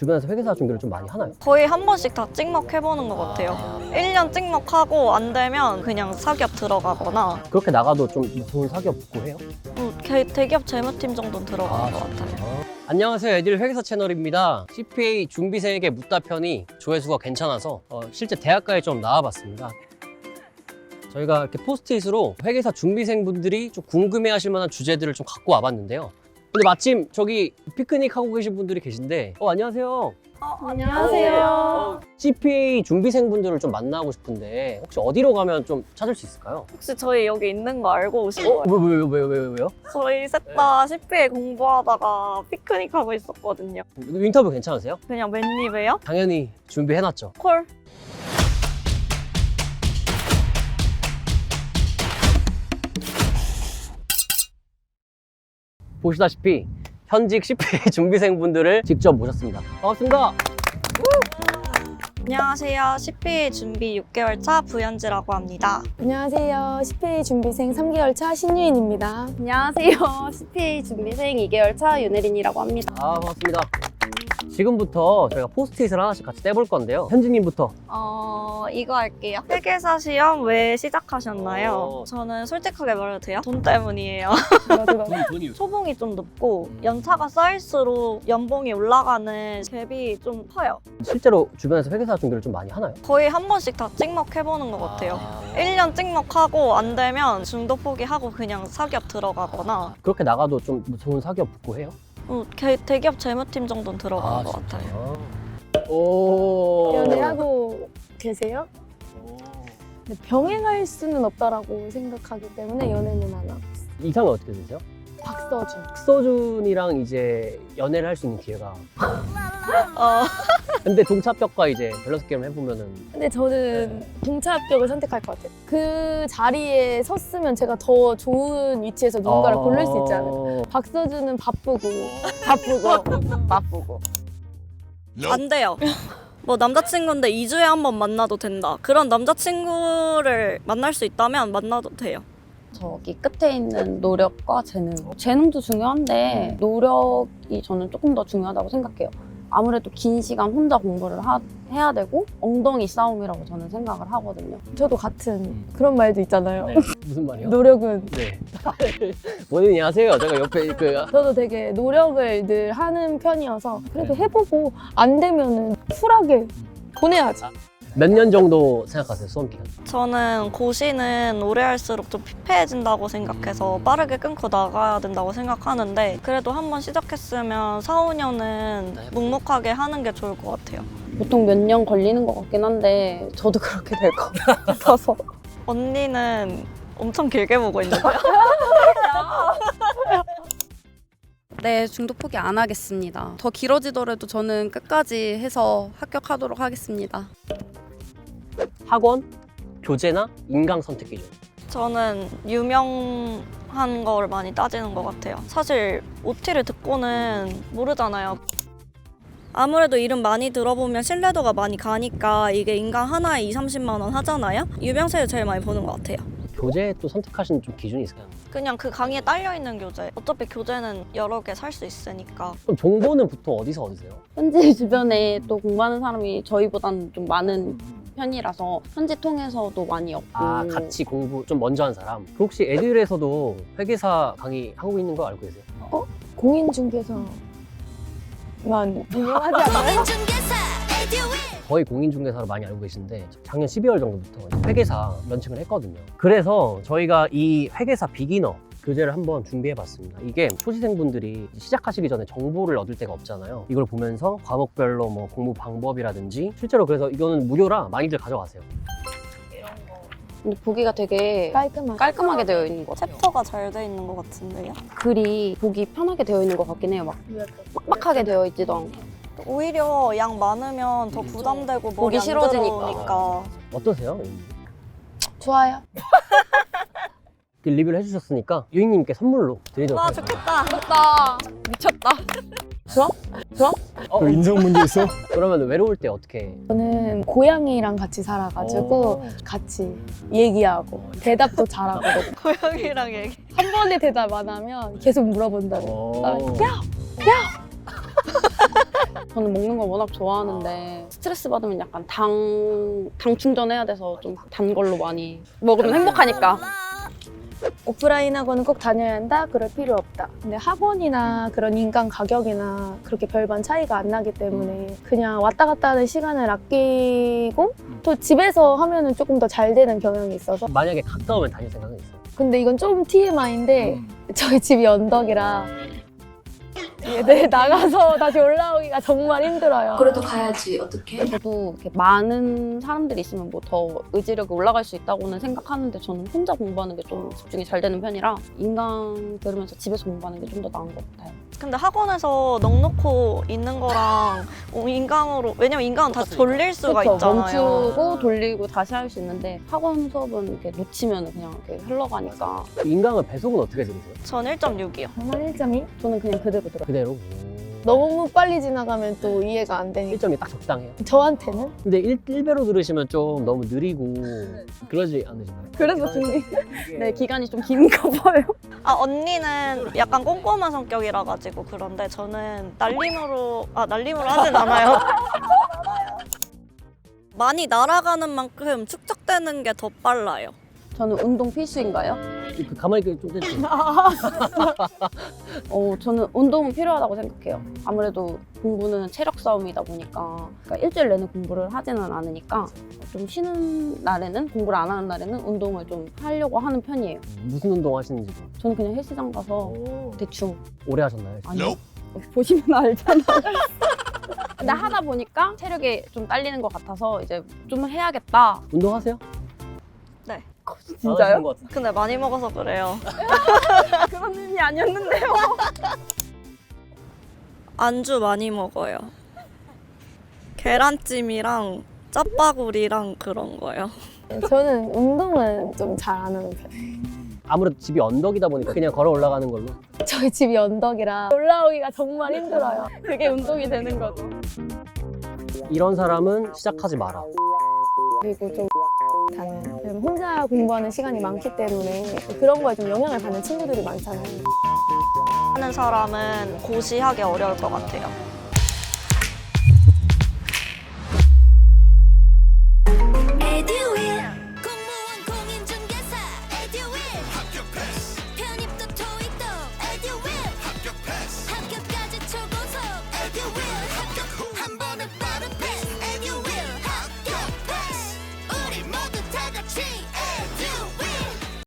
주변에서 회계사 준비를 좀 많이 하나요? 거의 한 번씩 다 찍먹 해보는 것 같아요. 1년 찍먹하고 안 되면 그냥 사기업 들어가거나 그렇게 나가도 좀 좋은 사기업 구해요? 음, 개- 대기업 재무팀 정도는 들어가는 것 같아요. 안녕하세요. 애들 회계사 채널입니다. CPA 준비생에게 묻다 편이 조회수가 괜찮아서 어, 실제 대학가에 좀 나와봤습니다. 저희가 이렇게 포스트잇으로 회계사 준비생분들이 좀 궁금해하실 만한 주제들을 좀 갖고 와봤는데요. 근데 마침 저기 피크닉 하고 계신 분들이 계신데, 어 안녕하세요. 안녕하세요. CPA 준비생분들을 좀 만나고 싶은데 혹시 어디로 가면 좀 찾을 수 있을까요? 혹시 저희 여기 있는 거 알고 오신 어? 거예요? 왜왜왜 왜, 왜, 왜, 왜요? 저희 셋 다 CPA 공부하다가 피크닉 하고 있었거든요. 인터뷰 괜찮으세요? 그냥 맨입에요? 당연히 준비해놨죠. 콜. 보시다시피 현직 CPA 준비생분들을 직접 모셨습니다. 반갑습니다. 안녕하세요. CPA 준비 6개월 차 부연지라고 합니다. 안녕하세요. CPA 준비생 3개월 차 신유인입니다. 안녕하세요. CPA 준비생 2개월 차 윤혜린이라고 합니다. 아 반갑습니다. 지금부터 저희가 포스트잇을 하나씩 같이 떼볼 건데요. 현진님부터. 어, 이거 할게요. 회계사 시험 왜 시작하셨나요? 어. 저는 솔직하게 말해도 돼요? 돈 때문이에요. 돈이 초봉이 좀 높고 연차가 쌓일수록 연봉이 올라가는 갭이 좀 커요. 실제로 주변에서 회계사 준비를 좀 많이 하나요? 거의 한 번씩 다 찍먹해보는 것 같아요. 1년 찍먹하고 안 되면 중도 포기하고 그냥 사기업 들어가거나 그렇게 나가도 좀 좋은 사기업 구해요? 어, 개- 대기업 재무팀 정도는 들어가는 것 같아요. 오. 연애하고 계세요? 근데 병행할 수는 없다라고 생각하기 때문에 연애는 안 하고 있어요. 이상이 어떻게 되세요? 박서준. 박서준이랑 이제 연애를 할 수 있는 기회가. 어, 근데 동차벽과 이제 밸런스 게임 해보면은 근데 저는 동차 합격을 선택할 것 같아요. 그 자리에 섰으면 제가 더 좋은 위치에서 누군가를 아. 고를 수 있지 않을까. 박서준은 바쁘고 바쁘고 바쁘고. 안 돼요. 뭐 남자친구인데 2주에 한 번 만나도 된다. 그런 남자친구를 만날 수 있다면 만나도 돼요. 저기 끝에 있는 노력과 재능. 재능도 중요한데 노력이 저는 조금 더 중요하다고 생각해요. 아무래도 긴 시간 혼자 공부를 하- 해야 되고 엉덩이 싸움이라고 저는 생각을 하거든요. 저도 같은 그런 말도 있잖아요. 무슨 말이요? 노력은 네. 본인이 하세요. 제가 옆에 그 저도 되게 노력을 늘 하는 편이어서 그래도 해보고 안 되면은 쿨하게 보내야지. 몇 년 정도 생각하세요 수험 기간? 저는 고시는 오래 할수록 좀 피폐해진다고 생각해서 빠르게 끊고 나가야 된다고 생각하는데 그래도 한번 시작했으면 4, 5년은 묵묵하게 하는 게 좋을 것 같아요. 보통 몇 년 걸리는 것 같긴 한데 저도 그렇게 될 것 같아서 언니는 엄청 길게 보고 있는 거야? 네, 중도 포기 안 하겠습니다. 더 길어지더라도 저는 끝까지 해서 합격하도록 하겠습니다. 학원, 교재나 인강 선택 기준. 저는 유명한 걸 많이 따지는 것 같아요. 사실 OT를 듣고는 모르잖아요. 아무래도 이름 많이 들어보면 신뢰도가 많이 가니까 이게 인강 하나에 2, 30만 원 하잖아요. 유명세를 제일 많이 보는 것 같아요. 교재 또 선택하시는 좀 기준이 있을까요? 그냥 그 강의에 딸려 있는 교재. 어차피 교재는 여러 개 살 수 있으니까. 그럼 정보는 보통 어디서 얻으세요? 현지 주변에 또 공부하는 사람이 저희보다는 좀 많은 편이라서 현지 통해서도 많이 얻고 아 같이 공부 좀 먼저 한 사람. 그 혹시 에듀에서도 회계사 강의 하고 있는 거 알고 계세요? 공인중개사만 유명하지 않나요? 거의 공인중개사로 많이 알고 계신데 작년 12월 정도부터 회계사 런칭을 했거든요. 그래서 저희가 이 회계사 비기너 교재를 한번 준비해 봤습니다. 이게 초시생분들이 시작하시기 전에 정보를 얻을 데가 없잖아요. 이걸 보면서 과목별로 뭐 공부 방법이라든지 실제로 그래서 이거는 무료라 많이들 가져가세요. 근데 보기가 되게 깔끔하게. 깔끔하게 되어 있는 것 같아요. 챕터가 잘 돼 있는 것 같은데요. 글이 보기 편하게 되어 있는 것 같긴 해요. 막 빡빡하게 되어 있지도 않고. 오히려 양 많으면 더 부담되고 머리 보기 안 싫어지니까. 들어오니까. 어떠세요? 좋아요. 그 리뷰를 해주셨으니까 유인님께 선물로 드리도록 와 하겠습니다. 좋겠다. 미쳤다. 어, 인성 문제 있어? 그러면 외로울 때 어떻게? 저는 고양이랑 같이 살아가지고 같이 얘기하고 대답도 잘하거든요. 고양이랑 얘기. 한 번에 대답 안 하면 계속 물어본다고. 어... 아, 야! 저는 먹는 걸 워낙 좋아하는데 스트레스 받으면 약간 당, 당 충전해야 돼서 좀 단 걸로 많이 먹으면 행복하니까. 오프라인 학원은 꼭 다녀야 한다? 그럴 필요 없다. 근데 학원이나 그런 인간 가격이나 그렇게 별반 차이가 안 나기 때문에 그냥 왔다 갔다 하는 시간을 아끼고 또 집에서 하면은 조금 더 잘 되는 경향이 있어서 만약에 가까우면 다닐 생각은 있어요. 근데 이건 좀 TMI인데 저희 집이 언덕이라 네, 네, 나가서 다시 올라오기가 정말 힘들어요. 그래도 가야지 어떻게? 저도 이렇게 많은 사람들이 있으면 뭐 더 의지력이 올라갈 수 있다고는 생각하는데 저는 혼자 공부하는 게 좀 집중이 잘 되는 편이라 인강 들으면서 집에서 공부하는 게 좀 더 나은 것 같아요. 근데 학원에서 넉넉고 있는 거랑 어, 인강으로 왜냐면 인강은 다 돌릴 수가 그쵸, 있잖아요. 멈추고 돌리고 다시 할 수 있는데 학원 수업은 이렇게 놓치면 그냥 이렇게 흘러가니까 인강을 배속은 어떻게 들으세요? 전 1.6이요. 정말 1점이 저는 그냥 그대로 들어요. 그대로. 너무 빨리 지나가면 또 이해가 안 되니까 1점이 딱 적당해요. 저한테는 근데 1, 1배로 들으시면 좀 너무 느리고 그러지 않으신가요? 그래서 준비 네 기간이 좀 긴가 봐요. 아 언니는 약간 꼼꼼한 성격이라 가지고 그런데 저는 날림으로 아 날림으로 하진 않아요. 많이 날아가는 만큼 축적되는 게 더 빨라요. 저는 운동 필수인가요? 그 가만히 좀 떼지. 어, 저는 운동은 필요하다고 생각해요. 아무래도 공부는 체력 싸움이다 보니까 그러니까 일주일 내내 공부를 하지는 않으니까 좀 쉬는 날에는 공부를 안 하는 날에는 운동을 좀 하려고 하는 편이에요. 무슨 운동 하시는지 저는 그냥 헬스장 가서 대충 오래 하셨나요? 아니요. 보시면 알잖아요. 근데 하다 보니까 체력이 좀 딸리는 것 같아서 이제 좀 해야겠다. 운동하세요? 네. 진짜요? 것 같은데. 근데 많이 먹어서 그래요. 그런 의미 아니었는데요. 안주 많이 먹어요. 계란찜이랑 짜파구리랑 그런 거요. 저는 운동은 좀 잘 안 하는 편이에요. 아무래도 집이 언덕이다 보니까 그냥 걸어 올라가는 걸로. 저희 집이 언덕이라 올라오기가 정말 힘들어요. 그게 운동이 되는 거죠. 이런 사람은 시작하지 마라. 그리고 좀 다녀요. 왜냐면 혼자 공부하는 시간이 많기 때문에 그런 거에 좀 영향을 받는 친구들이 많잖아요. 하는 사람은 고시하기 어려울 것 같아요.